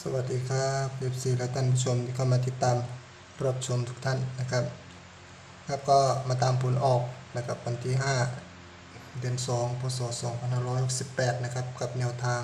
สวัสดีครับเอฟซีและท่านผู้ชมที่เข้ามาติดตามรับชมทุกท่านนะครับครับก็มาตามผลออกนะครับวันที่ 5 เดือน 2 พศ 2568 นะครับ กับแนวทาง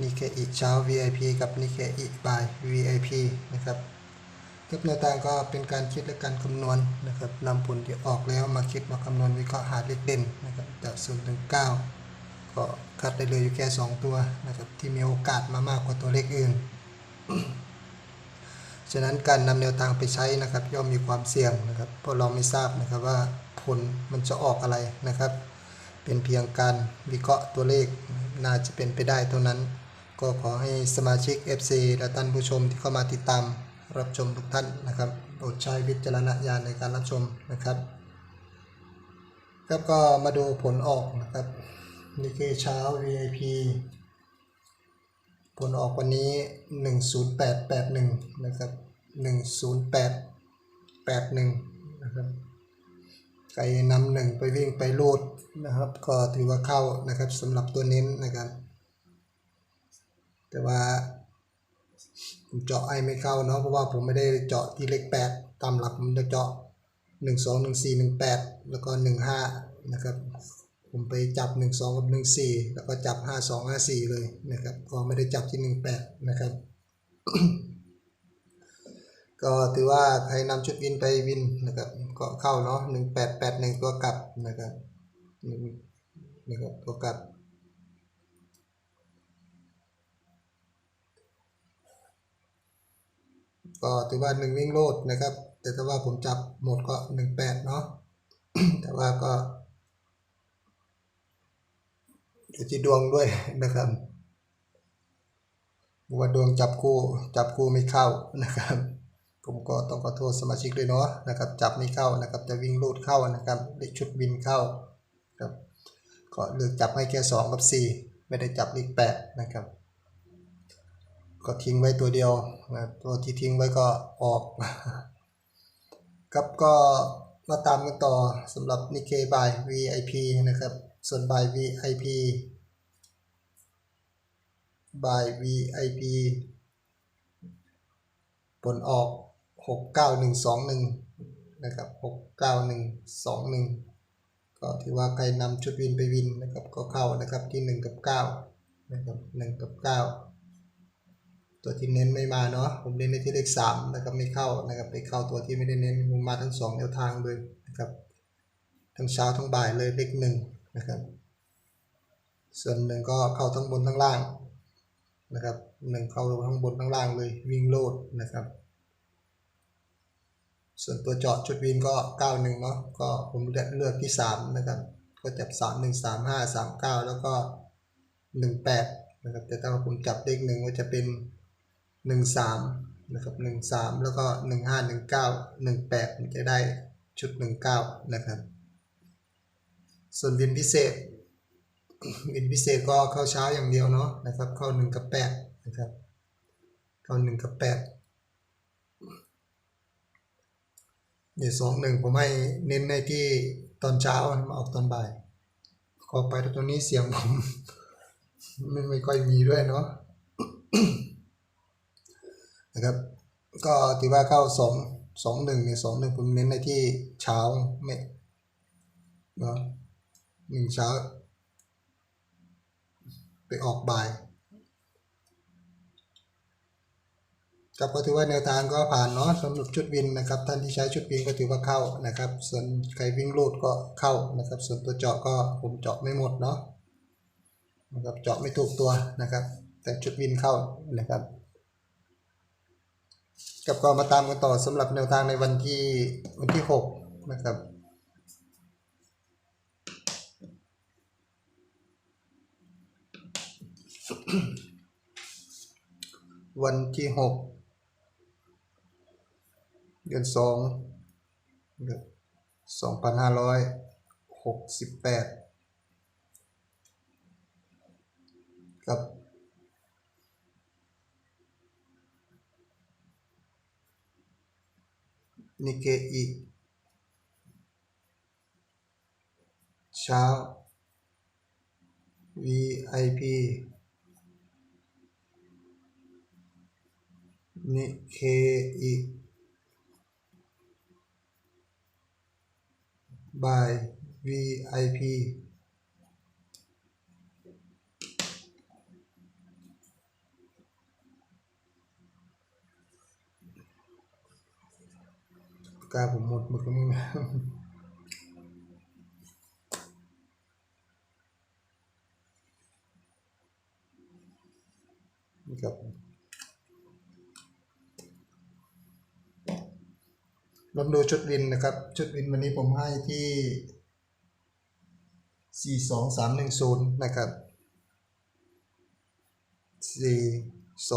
นิเคอิเช้า VIP กับนิเคอิบาย VIP นะครับกับแนวทางก็เป็นการคิดและการคำนวณนะครับนำผลที่ออกแล้วมาคิดมาคำนวณวิเคราะห์หาเลขเด่นนะครับจาก0ถึง9 ก็คัดได้เลยอยู่แค่ 2 ตัวนะครับที่มีโอกาสมามากกว่าตัวเลขอื่น ฉะนั้นการนำแนวทางไปใช้นะครับ ย่อมมีความเสี่ยงนะครับเพราะเราไม่ทราบนะครับว่าผลมันจะออกอะไรนะครับ เป็นเพียงการวิเคราะห์ตัวเลขน่าจะเป็นไปได้เท่านั้น ก็ขอให้สมาชิก FC และท่านผู้ชมที่เข้ามาติดตามรับชมทุกท่านนะครับโปรดใช้วิจารณญาณในการรับชมนะครับ ครับก็มาดูผลออกนะครับ นี่คือเช้า VIP ผลออกวันนี้ 10881 นะครับ 10881 นะครับใครนำหนึ่งไปวิ่งไปรูดนะครับ ก็ถือว่าเข้านะครับสำหรับตัวเน้นนะครับ แต่ว่าผมเจาะไอไม่เข้าเนาะเพราะว่าผมไม่ได้เจาะที่เลข8ตามหลักผมจะเจาะ1 2 1 4 1 8แล้วก็1 5นะครับ ผมไปจับ 1 2 กับ 1 4 แล้วก็จับ 5 2 5 4 เลยนะครับ ก็ไม่ได้จับที่ 1 8 นะครับ ก็ถือว่าใครนำชุดวินไปวินนะครับ ก็เข้าเนาะ 1 8 8 1 ตัวกลับนะครับนะครับตัวกลับ ก็ถือว่าหนึ่งวิ่งโลดนะครับ แต่ถ้าว่าผมจับหมดก็หนึ่งแปดเนาะ แต่ว่าก็ อยู่ที่ดวงด้วยนะครับว่าดวงจับคู่จับคู่ไม่เข้านะครับ ผมก็ต้องขอโทษสมาชิกด้วยเนาะนะครับจับไม่เข้านะครับแต่วิ่งลูดเข้านะครับเลขชุดบินเข้าครับก็เลือกจับให้แค่สองกับสี่ไม่ได้จับเลขแปดนะครับก็ทิ้งไว้ตัวเดียวนะตัวที่ทิ้งไว้ก็ออกครับก็มาตามกันต่อสำหรับนิเคบาย VIP นะครับ ส่วนบาย VIP บาย VIP ผลออก 69121 นะครับ 69121 ก็ถือว่าใครนำชุดวินไปวินนะครับก็เข้านะครับที่ 1 กับ 9 นะครับ1กับ 9 ตัวที่เน้นไม่มาเนาะผมเน้นในที่เลขสามนะครับไม่เข้านะครับไปเข้าตัวที่ไม่ได้เน้นผมมาทั้งสองแนวทางเลยนะครับทั้งเช้าทั้งบ่ายเลยเลขห นะครับ ส่วนหนึ่งก็เข้าทั้งบนทั้งล่างนะครับหนึ่งเข้าทั้งบนทั้งล่างเลยวิ่งโลดนะครับ ส่วนตัวเจาะจุดวินก็เก้าหนึ่งเนาะก็ผมเลือกเลือกที่สามนะครับ ก็จับสามหนึ่งสามห้าสามเก้าแล้วก็หนึ่งแปดนะครับ แต่ถ้าผมจับเลขหนึ่งก็จะเป็นหนึ่งสามนะครับหนึ่งสามแล้วก็หนึ่งห้าหนึ่งเก้าหนึ่งแปดมันจะได้ชุดหนึ่งเก้านะครับ ส่วนวินพิเศษ วินพิเศษก็เข้าเช้าอย่างเดียวเนาะนะครับ เข้าหนึ่งกับแปดนะครับ เข้าหนึ่งกับแปดเดี๋ยวสองหนึ่งผมให้เน้นในที่ตอนเช้ามาออกตอนบ่าย ขอไปตรงนี้เสียงผมไม่ไม่ค่อยมีด้วยเนาะนะครับ ก็ถือว่าเข้าสองสองหนึ่งเนี่ยสองหนึ่งผมเน้นในที่เช้าไม่เนาะ หนึ่งเช้า ไปออกบ่ายครับก็ถือว่าแนวทางก็ผ่านเนาะสำหรับชุดวินนะครับ ท่านที่ใช้ชุดวินก็ถือว่าเข้านะครับ ส่วนใครวิ่งลูดก็เข้านะครับ ส่วนตัวเจาะก็ผมเจาะไม่หมดเนาะนะครับเจาะไม่ถูกตัวนะครับ แต่ชุดวินเข้านะครับกับก็มาตามกันต่อสำหรับแนวทางในวันที่วันที่ 6 นะครับ วันที่6เดือน2สองพันห้าร้อยหกสิบแปดกับนิเกอิเช้า VIP นิเคอิ by VIP กาผมหมดหมดแล้วมึงนะนี่ครับ ลองดูชุดวินนะครับ ชุดวินวันนี้ผมให้ที่ 4 2 3 1 0 นะครับ 4 2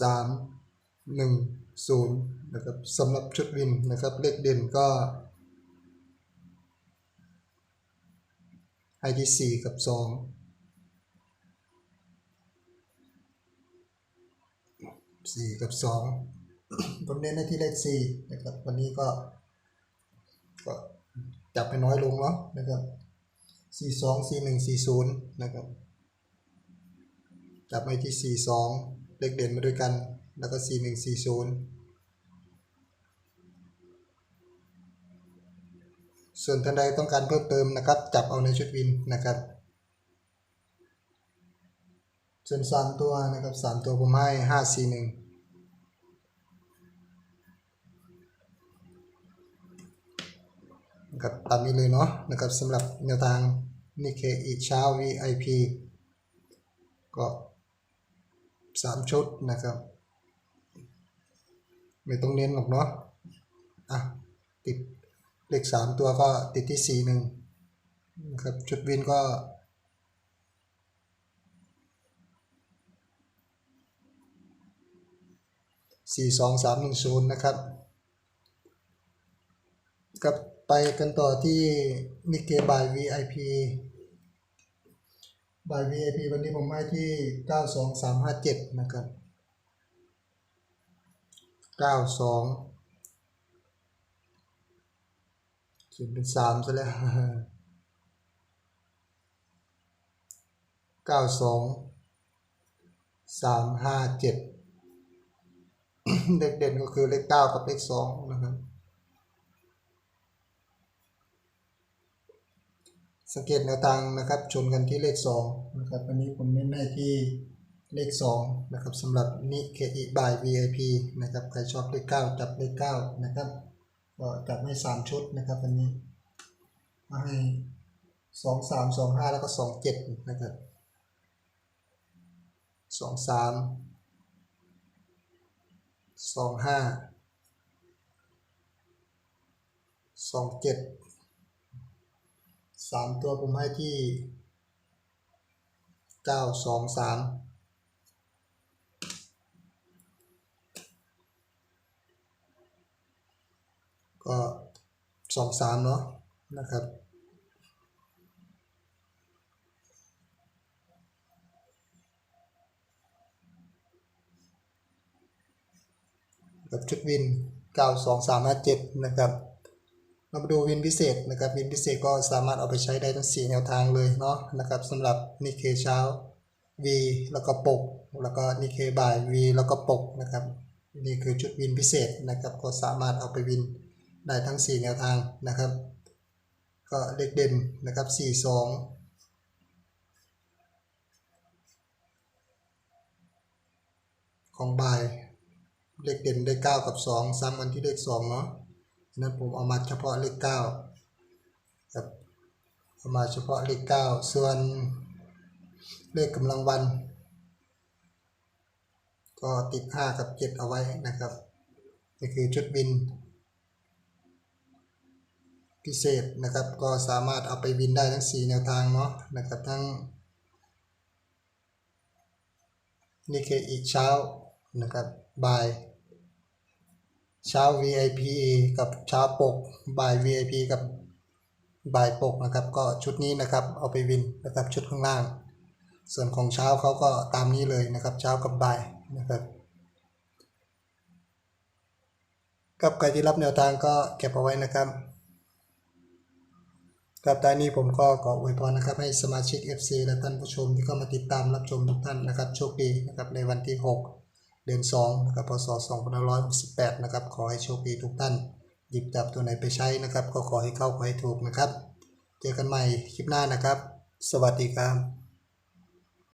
3 1 0นะครับสำหรับชุดวินนะครับเลขเด่นก็ให้ที่ 4 กับ2สี่กับสอง ผมเน้นในที่เลขสี่นะครับวันนี้ก็ก็จับไปน้อยลงเนาะนะครับสี่สองสี่หนึ่งสี่ศูนย์นะครับจับไปที่สี่สองเลขเด่นมาด้วยกัน แล้วก็สี่หนึ่งสี่ศูนย์ส่วนท่านใดต้องการเพิ่มเติมนะครับ จับเอาในชุดวินนะครับ ส่วนสามตัวนะครับสามตัวผมให้ห้าสี่หนึ่ง นะครับตามนี้เลยเนาะนะครับสำหรับแนวทางนิเคอีเช้า VIP ก็สามชุดนะครับ ไม่ต้องเน้นหรอกเนาะอะติดเลขสามตัวก็ติดที่สี่หนึ่งนะครับชุดวินก็สี่สองสามหนึ่งศูนย์นะครับกับ ไปกันต่อที่มิเกบาย VIP บาย VIP วันนี้ผมให้ที่ 92357 นะครับ 92เขียนเป็น3ซะแล้ว 92 357 เด็กเด่นก็คือเลข 9 กับเลข 2 สังเกตแนวทางนะครับชนกันที่เลขสองนะครับวันนี้ผมเน้นให้ที่เลขสองนะครับสำหรับนิเคอิบาย VIP นะครับใครชอบเลขเก้าจับเลขเก้านะครับก็จับให้สามชุดนะครับวันนี้มาให้สองสามสองห้าแล้วก็สองเจ็ดนะครับสองสามสองห้าสามตัวผมให้ที่เก้าสองสามก็สองสามเนาะนะครับกับชุดวิน 92357นะครับ เรามาดูวินพิเศษนะครับวินพิเศษก็สามารถเอาไปใช้ได้ทั้ง 4 แนวทางเลยเนาะนะครับสำหรับนิเคเช้า V แล้วก็ปก แล้วก็นิเคบ่าย V แล้วก็ปกนะครับนี่คือชุดวินพิเศษนะครับ ก็สามารถเอาไปวินได้ทั้ง 4 แนวทางนะครับ ก็เลขเด่นนะครับ 42ของบ่ายเลขเด่นได้เก้ากับสองซ้ำกันที่เลขสองเนาะ นั้นผมเอามาเฉพาะเลขเก้าครับเอามาเฉพาะเลขเก้าส่วนเลขกำลังวัน ก็ติดห้ากับเจ็ดเอาไว้นะครับนี่คือชุดวิน พิเศษนะครับก็สามารถเอาไปวินได้ทั้ง4แนวทางเนาะนะครับทั้งนี่คืออีกเช้านะครับบ่าย เช้า VIP กับเช้าปก บ่าย VIP กับบ่ายปกนะครับ ก็ชุดนี้นะครับเอาไปวินนะครับชุดข้างล่าง ส่วนของเช้าเขาก็ตามนี้เลยนะครับ เช้ากับบ่ายนะครับกับใครที่รับแนวทางก็เก็บเอาไว้นะครับครับตอนนี้ผมก็ขออวยพรนะครับให้สมาชิก FC และท่านผู้ชมที่เข้ามาติดตามรับชมทุกท่านนะครับโชคดีนะครับในวันที่ 6 เดือน2นะครับพศ2568นะครับขอให้โชคดีทุกท่านหยิบจับตัวไหนไปใช้นะครับ ก็ขอให้เข้าขอให้ถูกนะครับ เจอกันใหม่คลิปหน้านะครับ สวัสดีครับ